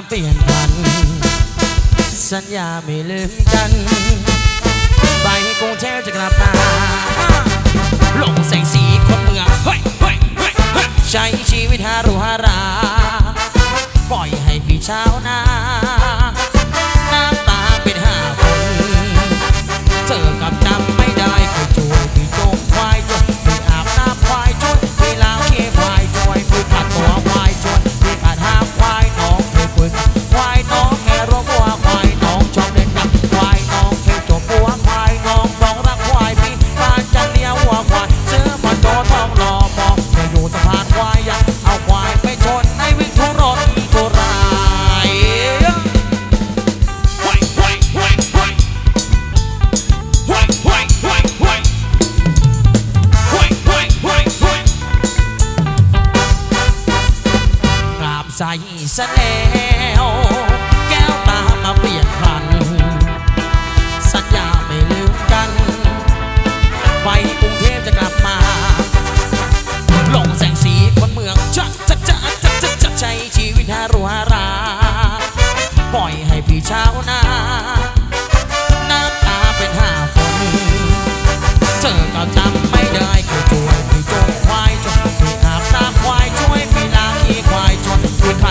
มาเปลี่ยนพัน สัญญาไม่ลืมกันไปกรุงเทพจะกลับมาลงแสงสีคนเมืองเฮ้ยเฮ้ยเฮ้ยใช้ชีวิตฮารุฮารา ซะแล้วแก้วตามาเปลี่ยนพลัน สัญญาไม่ลืมกัน ไปกรุงเทพจะกลับมา ลงแสงสีคนเมืองจะจะจะจะจะจะใช้ชีวิตฮารุฮารา ปล่อยให้พี่ชาวนา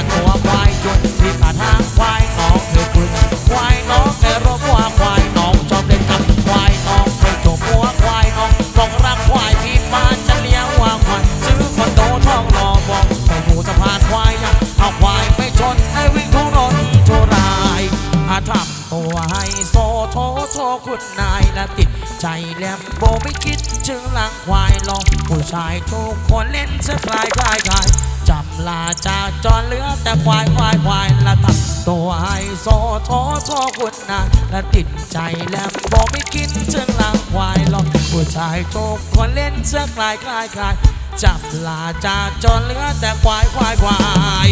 นพี่ขัดตัวควายจนพี่ขัดหางควายน้องเคยคุยควายน้องเคยรบว่าควายน้องชอบเล่นกับควายน้องเคยจบหัวควายน้องบอกรักควายพี่บ้านจะเลี้ยงว่าควายซื้อคอนโดทองรอบอกไปอยู่สะพานควายยังเอาควายไปชนให้วิ่งทุรนทุรายอาทำตัวให้โซโทโทคุณนายและติดใจแลมโบไม่คิดถึงหลังควายลองผู้ชายทุกคนเล่นเสื้อคลายคลายคลายจ ลาจากจรเหลือแต่ควายควายควายละทำตัวให้โซทอทคุณนาและติดใจแล้วบอกไม่คิดถึงลางควายลองผู้ชายตกคนเล่นเสื้อคลายคลายคลายจำลาจากจรเหลือแต่ควายควายควาย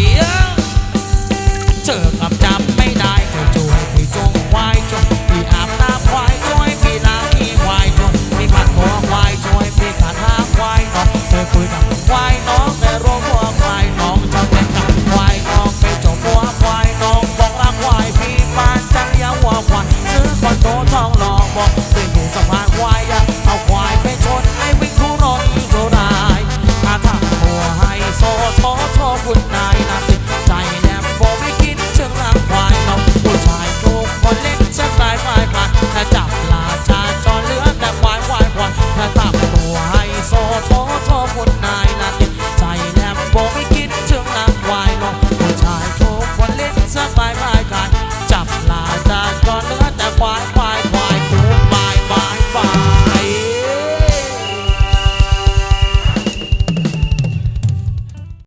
เจอกับจับไม่ได้ก็ช่วยพี่จ